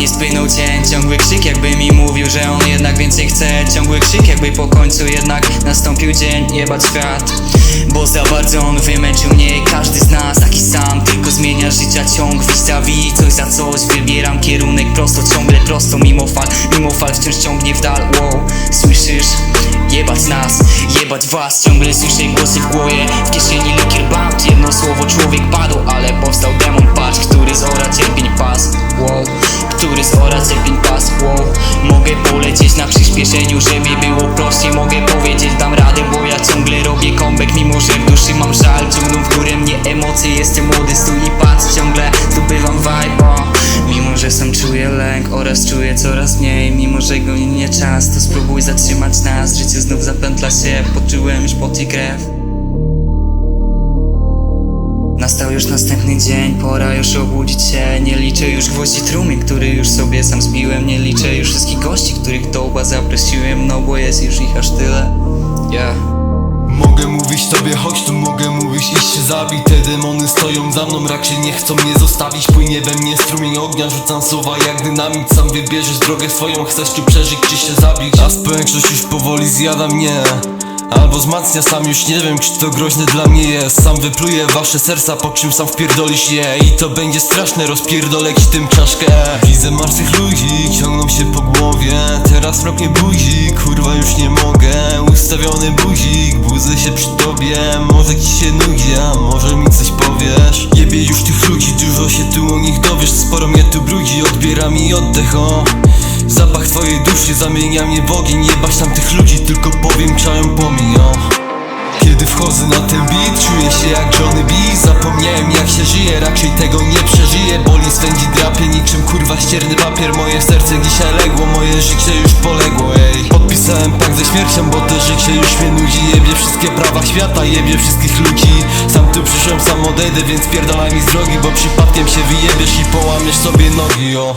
nie spłynął cień. Ciągły krzyk jakby mi mówił, że on jednak więcej chce. Ciągły krzyk jakby po końcu jednak nastąpił dzień. Jebać świat Bo za bardzo on wymęczył mnie. Każdy z nas taki sam Tylko zmienia życia ciąg. Vis-a-vis Coś za coś. Wybieram kierunek prosto Ciągle prosto mimo fal, mimo fal wciąż ciągnie w dal. Wow, słyszysz? Jebać nas, jebać was. Ciągle słyszę głosy w głowie. W kieszeni likier bound Jedno słowo człowiek padł Ale powstał Który zora cierpień pas Wow Mogę polecieć na przyspieszeniu Żeby było prościej. Mogę powiedzieć dam radę Bo ja ciągle robię comeback. Mimo że w duszy mam żal Ciągną w górę mnie emocje. Jestem młody stój i patrz Ciągle zdobywam vibe o. Mimo że sam czuję lęk oraz czuję coraz mniej. Mimo że goni mnie czas, to spróbuj zatrzymać nas. Życie znów zapętla się, poczułem już pot i krew już następny dzień, pora już obudzić się. Nie liczę już gwoździ trumny, który już sobie sam zbiłem Nie liczę już wszystkich gości, których do oba zaprosiłem No bo jest już ich aż tyle. Yeah. Mogę mówić tobie, chodź tu mogę mówić, iść się zabij Te demony stoją za mną, raczej nie chcą mnie zostawić Płynie we mnie strumień ognia, rzucam słowa jak dynamit Sam wybierzesz drogę swoją, chcesz tu przeżyć czy się zabić? A społeczność już powoli zjada mnie Albo wzmacnia sam, już nie wiem czy to groźne dla mnie jest. Sam wypluję wasze serca, po czym sam wpierdolisz je. I to będzie straszne, rozpierdolę ci tym czaszkę. Widzę martwych ludzi, ciągną się po głowie. Teraz mrok nie budzi, kurwa już nie mogę. Ustawiony buzik, budzę się przy tobie. Może ci się nudzi, a może mi coś powiesz. Jebie już tych ludzi, dużo się tu o nich dowiesz. Sporo mnie tu brudzi, odbiera mi oddech, o Zapach twojej duszy zamienia mnie w ogień Jebać tam tych ludzi, tylko powiem czają pomiń, o. Kiedy wchodzę na ten beat, czuję się jak Johnny B. Zapomniałem jak się żyje, raczej tego nie przeżyję. Boli swędzi drapie niczym kurwa ścierny papier. Moje serce dzisiaj legło, moje życie już poległo, ej. Podpisałem pakt ze śmiercią, bo to życie już mnie nudzi. Jebie wszystkie prawa świata, jebie wszystkich ludzi. Sam tu przyszłem, sam odejdę, więc pierdolaj mi z drogi Bo przypadkiem się wyjebiesz i połamiesz sobie nogi, o